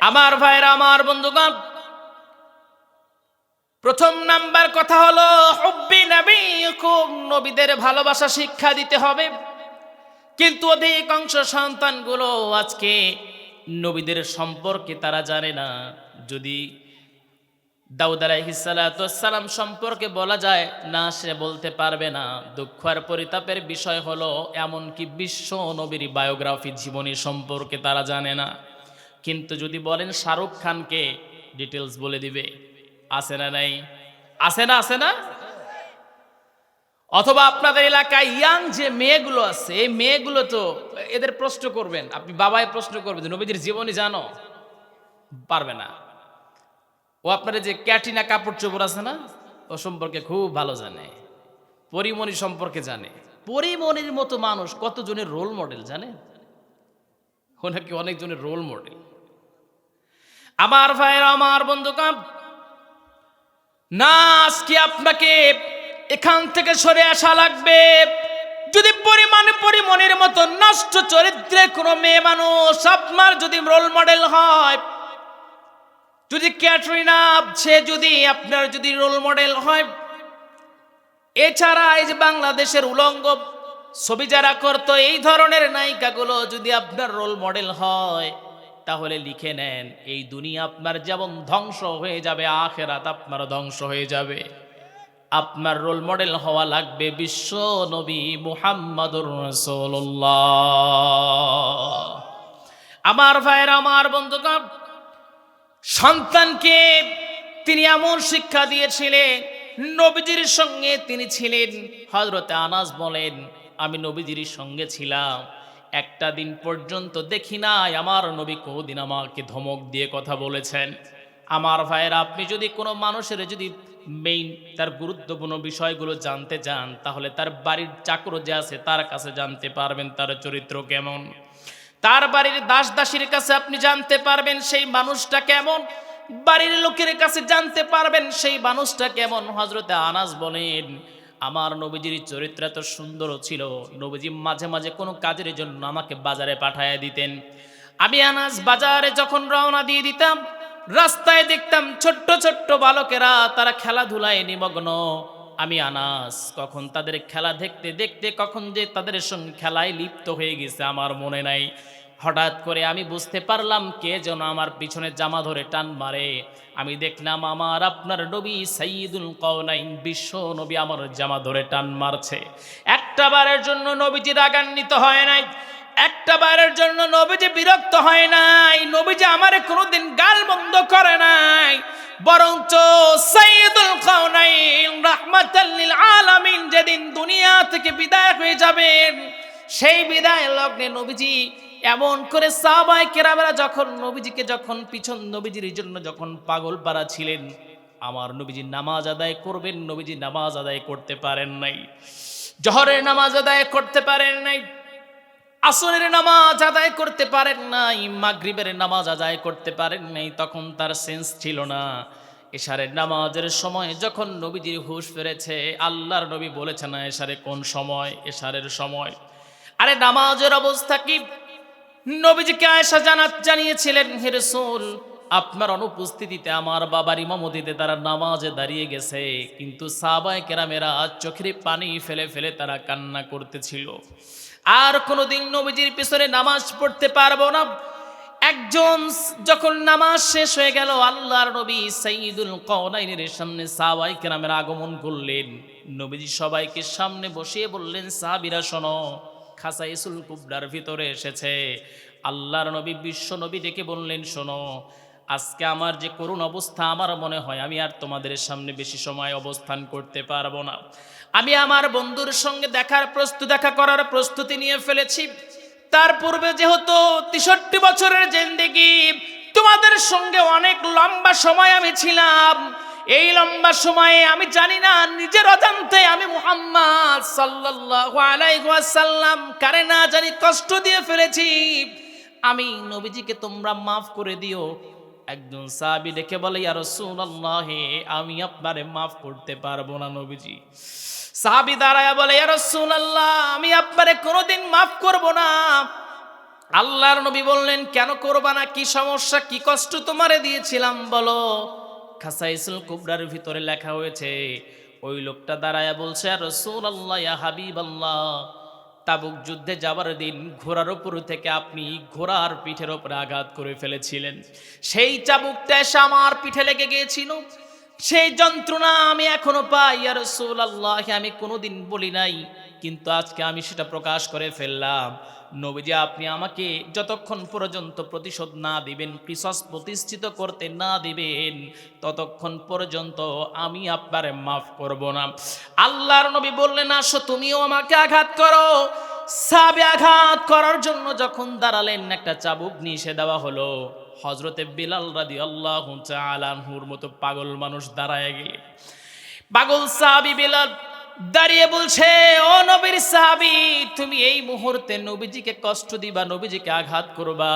আমার ভাইরা, আমার বন্ধুগণ, প্রথম নাম্বার কথা হলো, হুব্বি নবী খুব নবীদের ভালোবাসা শিক্ষা দিতে হবে। কিন্তু অধিকাংশ সন্তানগুলো আজকে নবীদের সম্পর্কে তারা জানে না। যদি দাউদ সম্পর্কে বলা যায়, না সে বলতে পারবে না। দুঃখ আর পরিতাপের বিষয় হলো, এমনকি বিশ্ব নবীর বায়োগ্রাফি জীবনী সম্পর্কে তারা জানে না। কিন্তু যদি বলেন শাহরুখ খানকে ডিটেলস বলে দিবে। আছে না নাই? আছে না আছে না? অথবা আপনাদের এলাকায় ইয়াং যে মেয়েগুলো আছে, এই মেয়েগুলো তো এদের প্রশ্ন করবেন। আপনি বাবাই প্রশ্ন করবেন নবীদের জীবনী জানো? পারবে না। ও আপনার যে ক্যাটিনা কাপড় চোপড় আছে না, ও সম্পর্কে খুব ভালো জানে। পরিমণি সম্পর্কে জানে। পরিমণির মতো মানুষ কতজনের রোল মডেল জানে ওনাকে অনেকজনের রোল মডেল আমার ভাইয়ের, আমার বন্ধু কাম না, আজকে আপনাকে এখান থেকে সরে আসা লাগবে। যদি পরিমাণে পরিমণের মতো নষ্ট চরিত্রে কোনো মেয়ে মানুষ আপনার যদি রোল মডেল হয়, যদি ক্যাটরিনা, সে যদি আপনার যদি রোল মডেল হয়, এছাড়া এই যে বাংলাদেশের উলঙ্গ ছবি যারা করতো, এই ধরনের নায়িকাগুলো যদি আপনার রোল মডেল হয় তাহলে লিখে নেন, এই দুনিয়া আপনার যেমন ধ্বংস হয়ে যাবে, আখেরাত আপনার ধ্বংস হয়ে যাবে। আপনার রোল মডেল হওয়া লাগবে বিশ্ব নবী মুহাম্মাদুর আমার ভাইয়ের, আমার বন্ধুগণ, সন্তানকে তিনি এমন শিক্ষা দিয়েছিলেন, নবীজির সঙ্গে তিনি ছিলেন। হজরতে আনাস বলেন, আমি নবীজির সঙ্গে ছিলাম। একটা দিন পর্যন্ত দেখি নাই, আমার নবী কোদিন আমাকে ধমক দিয়ে কথা বলেছেন। আমার ভাইয়ের, আপনি যদি কোনো মানুষের যদি মেইন তার গুরুত্বপূর্ণ বিষয়গুলো জানতে চান তাহলে তার বাড়ির চাকর যে আছে, তার কাছে জানতে পারবেন তার চরিত্র কেমন। তার বাড়ির দাস দাসীর কাছে আপনি জানতে পারবেন সেই মানুষটা কেমন। বাড়ির লোকের কাছে জানতে পারবেন সেই মানুষটা কেমন। হজরতে আনাস বলেন আমার নবীজির চরিত্র এত সুন্দর ছিল। নবীজি মাঝে মাঝে কোনো কাজের জন্য আমাকে বাজারে পাঠায় দিতেন। আমি আনাস বাজারে যখন রওনা দিয়ে দিতাম, রাস্তায় দেখতাম ছোট্ট ছোট্ট বালকেরা তারা খেলাধুলায় নিমগ্ন। আমি আনাস কখন তাদের খেলা দেখতে দেখতে কখন যে তাদের সঙ্গে খেলায় লিপ্ত হয়ে গেছে আমার মনে নাই। হঠাৎ করে আমি বুঝতে পারলাম কে যেন আমার পিছনে জামা ধরে টান মারে। আমি দেখলাম আমার আপনার নবী সাইদুল কওনাইন, বিশ্ব নবী আমার জামা ধরে টান মারছে। একটা বারের জন্য নবীজি রাগান্বিত হয় নাই। একটা বারের জন্য নবীজি বিরক্ত হয় নাই। নবীজি আমারে কোনোদিন গাল বন্ধ করে নাই। বরঞ্চ সাইদুল কাউনাইন রাহমাতাল লিল আলামিন, যেদিন দুনিয়া থেকে বিদায় হয়ে যাবেন, সেই বিদায় লগ্নে নবীজি এমন করে সাহাবাই কেরামেরা যখন নবীজিকে যখন পিছন নবীজির জন্য যখন পাগল পাড়া ছিলেন, আমার নবীজি নামাজ আদায় করবেন, নবীজি নামাজ আদায় করতে পারেন নাই। জহরের নামাজ আদায় করতে পারেন নাই, আসরের নামাজ আদায় করতে পারেন নাই, মাগরিবের নামাজ আদায় করতে পারেন নাই, তখন তার সেন্স ছিল না। এশারের নামাজের সময় যখন নবীজির হুশ ফিরেছে, আল্লাহর নবী বলেছে না, এশারে কোন সময়? এশারের সময়। আরে নামাজের অবস্থা কি? নবীজিকে আয়েশা জানাত জানিয়েছিলেন, হে আপনার অনুপস্থিতিতে আমার বাবার ইমামতিতে তারা নামাজে দাঁড়িয়ে গেছে। কিন্তু সাহাবায়ে কেরামেরা চোখের পানি ফেলে ফেলে তারা কান্না করতেছিল। আর কোনোদিন নবীজির পিছনে নামাজ পড়তে পারব না। একজন যখন নামাজ শেষ হয়ে গেল, আল্লাহর নবী সাইদুল কওনাইনের সামনে সাবাই কেরামের আগমন করলেন। নবীজি সবাইকে সামনে বসিয়ে বললেন, সাহাবিরা, শোনো খাসাইসুল কুবরার ভিতরে এসেছে। আল্লাহর নবী, বিশ্ব নবী ডেকে বললেন, শোনো, আজকে আমার যে করুণ অবস্থা, আমার মনে হয় আমি আর তোমাদের সামনে বেশি সময় অবস্থান করতে পারব না। আমি আমার বন্ধুর সঙ্গে দেখার প্রস্তুত দেখা করার প্রস্তুতি নিয়ে ফেলেছি। তার পূর্বে যেহেতু তেষট্টি বছরের জেন্দেগি, তোমাদের সঙ্গে অনেক লম্বা সময় আমি ছিলাম। এই লম্বা সময়ে আমি জানি না, নিজের অজান্তে আমি মুহাম্মদ ওয়াসাল্লাম কারে না জানি কষ্ট দিয়ে ফেলেছি। আমি নবীজিকে তোমরা মাফ করে দিও। একজন সাহাবী ডেকে বলে, ইয়া রাসূলুল্লাহ, আমি আপনারে মাফ করতে পারব না নবীজি। সাহাবী দাঁড়ায় বলে, ইয়া রাসূলুল্লাহ, আমি আপনারে কোনোদিন মাফ করব না। আল্লাহর নবী বললেন, কেন করবা না? কি সমস্যা? কি কষ্ট তোমারে দিয়েছিলাম বলো। খাসাইসুল কুবরার ভিতরে লেখা হয়েছে, ওই লোকটা দাঁড়ায়া বলছে, আর রসুল আল্লাহ হাবিব আল্লাহ তাবুক যুদ্ধে যাবার দিন ঘোড়ার উপর থেকে আপনি ঘোড়ার পিঠের ওপরে আঘাত করে ফেলেছিলেন। সেই চাবুকটা এসে আমার পিঠে লেগে গিয়েছিল, সেই যন্ত্রণা আমি এখনও পাই। আর রসুল আল্লাহ আমি কোনোদিন বলি নাই কিন্তু আজকে আমি সেটা প্রকাশ করে ফেললাম। নবীজি, আপনি আমাকে যতক্ষণ পর্যন্ত প্রতিশোধ না দিবেন কৃষস প্রতিষ্ঠিত করতে না দিবেন, ততক্ষণ পর্যন্ত আমি আপনারে মাফ করব না। আল্লাহর নবী বললেন, আসো, তুমিও আমাকে আঘাত করো। সাবে আঘাত করার জন্য যখন দাঁড়ালেন, একটা চাবুক নিষে দেওয়া হলো। হজরতে বিলাল রাদি আল্লাহ আলানহুর মতো পাগল মানুষ দাঁড়ায় গেলে পাগল সাহাবি বিলাল দাঁড়িয়ে বলছে, ও নবীর সাহাবি, তুমি এই মুহূর্তে নবীজিকে কষ্ট দিবা, নবীজিকে আঘাত করবা।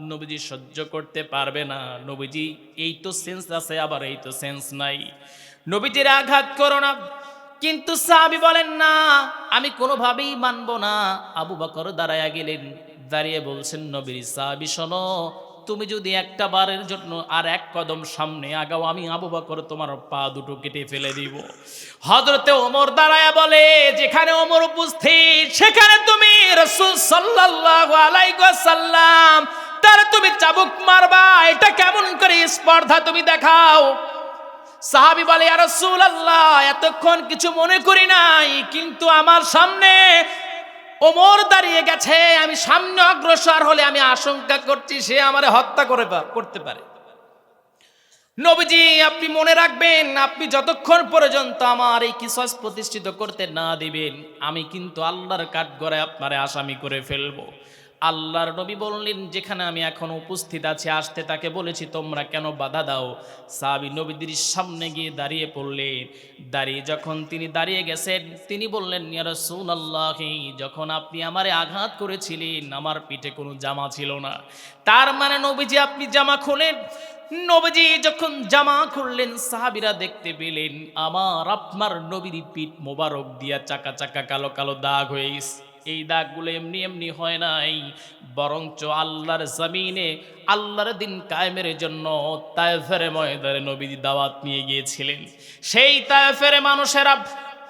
নবীজি সহ্য করতে পারবে না। নবীজি, এই তো সেন্স আছে, আবার এই তো সেন্স নাই। নবীজির আঘাত করো না। কিন্তু সাহাবি বলেন, না, আমি কোনোভাবেই মানব না। আবু বকর দাঁড়ায়া গেলেন, দাঁড়িয়ে বলছেন, নবীর সাহাবি, শোনো তুমি যদি একটা বারের জন্য আর এক কদম সামনে আগাও, আমি আবু বকর তোমার পা দুটো কেটে ফেলে দিব। হজরতে ওমর দাঁড়ায় বলে, যেখানে ওমর উপস্থিত, সেখানে তুমি রসুল সাল্লাল্লাহু আলাইহি ওয়াসাল্লাম। তাহলে তুমি চাবুক মারবা, এটা কেমন করে স্পর্ধা তুমি দেখাও? সাহাবি বলে আর রসুল আল্লাহ এতক্ষণ কিছু মনে করি নাই, কিন্তু আমার সামনে ওমর দাঁড়িয়ে গেছে, আমি সামনে অগ্রসর হলে আমি আশঙ্কা করছি সে আমারে হত্যা করে করতে পারে। নবীজি, আপনি মনে রাখবেন, আপনি যতক্ষণ পর্যন্ত আমার এই কিসস প্রতিষ্ঠিত করতে না দিবেন, আমি কিন্তু আল্লাহর কাঠ গড়ে আপনারে আসামি করে ফেলব। আল্লাহর নবী বললেন, যেখানে আমি এখন উপস্থিত আছি, আসতে তাকে বলেছি, তোমরা কেন বাধা দাও? সাহাবি নবীদের সামনে গিয়ে দাঁড়িয়ে পড়লেন। দাঁড়িয়ে যখন তিনি দাঁড়িয়ে গেছেন, তিনি বললেন ইয়ারসুল আল্লাহ যখন আপনি আমারে আঘাত করেছিলেন, আমার পিঠে কোনো জামা ছিল না। তার মানে নবীজি, আপনি জামা খোলেন। নবীজি যখন জামা খুললেন, সাহাবিরা দেখতে পেলেন, আমার আপনার নবীর পিঠ মোবারক দিয়া চাকা চাকা কালো কালো দাগ হয়ে গেছে। এই দাগগুলো এমনি এমনি হয় নাই। বরঞ্চ আল্লাহর জমিনে আল্লাহর দিন কায়েমের জন্য তায়েফের ময়দারে নবীজি দাওয়াত নিয়ে গিয়েছিলেন। সেই তায়েফের মানুষেরা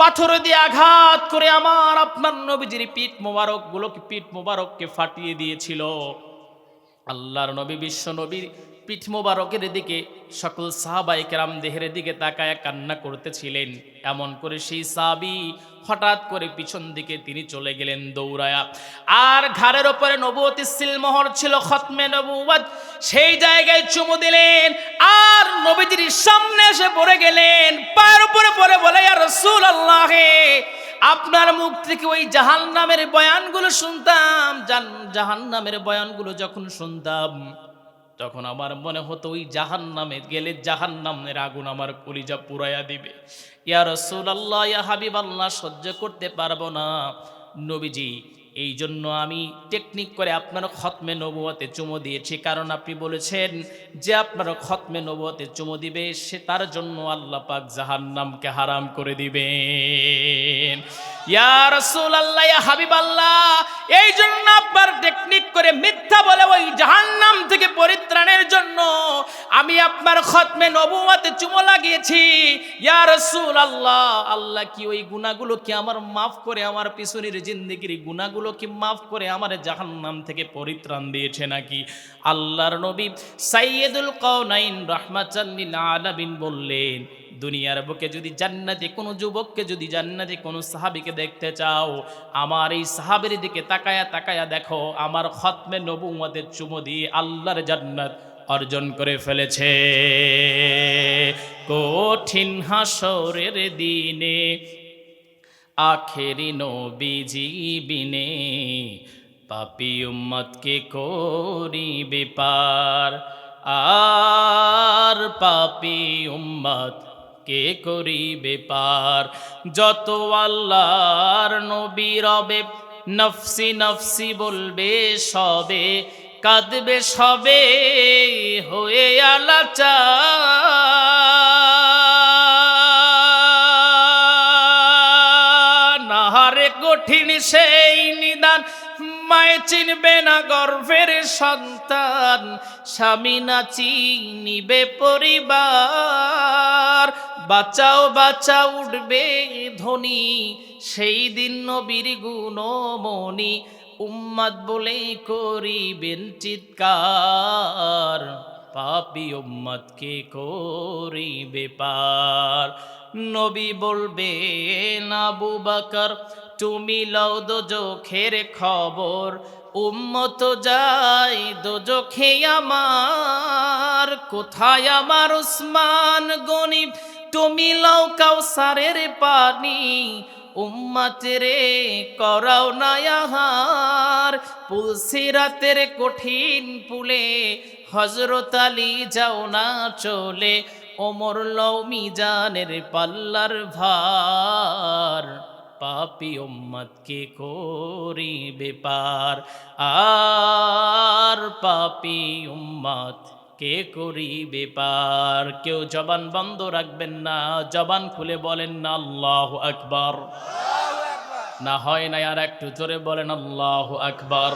পাথর দিয়ে আঘাত করে আমার, আপনার নবীজির পিঠ মোবারক গুলোকে পিঠ মোবারককে ফাটিয়ে দিয়েছিল। আল্লাহর নবী, বিশ্ব নবীর পিঠ মোবারকের দিকে সকল সাহাবাই কেরাম দেহের দিকে তাকায় কান্না করতেছিলেন। এমন করে সেই সাবি হঠাৎ করে পিছন দিকে তিনি চলে গেলেন দৌড়ায়া। আর ঘাড়ের ওপরে নবতী সিলমোহর ছিল খতমে নবুয়াত সেই জায়গায় চুমু দিলেন আর নবীজির সামনে এসে পড়ে গেলেন। পায়ের উপরে পড়ে বলে আর রসুল আল্লাহে আপনার মুখ থেকে ওই জাহান নামের বয়ানগুলো শুনতাম জাহান নামের বয়ানগুলো যখন শুনতাম, তখন আমার মনে হতো ওই জাহান নামে গেলে জাহান নামের আগুন আমার কলিজা পুরাইয়া দিবে। ইয়া রসুল ইয়া হাবিব আল্লাহ সহ্য করতে পারব না। নবীজি এই জন্য আমি টেকনিক করে আপনার খতমে নবুয়াতে চুমো দিয়েছি। কারণ আপনি বলেছেন যে আপনার খতমে নবুয়াতে চুমো দিবে, সে তার জন্য আল্লাহ পাক জাহান্নামকে হারাম করে দিবেন। ইয়া রাসূল আল্লাহ ইয়া হাবিব আল্লাহ এই জন্য আপনার টেকনিক করে মিথ্যা বলে ওই জাহান্নাম থেকে পরিত্রাণের জন্য আমি আপনার খতমে নবুয়াতে চুমো লাগিয়েছি। ইয়া রাসূল আল্লাহ আল্লাহ কি ওই গুনাহগুলো কি আমার মাফ করে আমার পিছনের জিন্দেগির গুনাহগুলো কি মাফ করে আমার জাহান্নাম থেকে পরিত্রাণ দিয়েছে নাকি? আল্লাহর নবী সাইয়্যিদুল কাউনাইন রাহমাতাল্লিল আলামিন বললেন, দুনিয়ার বুকে যদি জান্নাতে কোনো যুবককে যদি জান্নাতে কোনো সাহাবিকে দেখতে চাও, আমার এই সাহাবের দিকে তাকায়া তাকায়া দেখো, আমার খতমে নবুমতের চুমো দিয়ে আল্লাহর জান্নাত অর্জন করে ফেলেছে। কঠিন হাসরের দিনে, আখেরি নবীজি বিনে পাপি উম্মতকে করিবে পার। আর পাপি উম্মত কে করিবে পার। যত আল্লাহর নবী রবে, নফসি নফসি বলবে, সবে কাঁদবে সবে হয়ে আলাচা। নাহারে কঠিন সেই নিদান, মায়ে চিনবে না গর্ভের সন্তান, স্বামী না চিনিবে পরিবার। বাঁচাও বাঁচাও উঠবে ধনী, সেই দিন নবীর গুণমণি উম্মাদ বলে করিবেন চিৎকার পাপি উম্মাদকে করিবে পার? নবী বলবে আবু বাকর, তুমি লও দোজখের খবর। উম্মত যাই দোজখে আমার। কোথায় আমার উসমান গনিব তুমি লও কাউসারের পানি। উম্মাতেরে করাও নায়াহার পুলসিরাতের কঠিন পুলে হজরত আলী যাও না চলে, ওমর লও জানের পাল্লার ভার। পাপি উম্মতকে করি বেপার আর পাপি উম্মত কে করি বেপার কেউ জবান বন্ধ রাখবেন না জবান খুলে বলেন না আল্লাহ আকবর। না হয় না আর একটু জোরে বলেন আল্লাহ আকবার।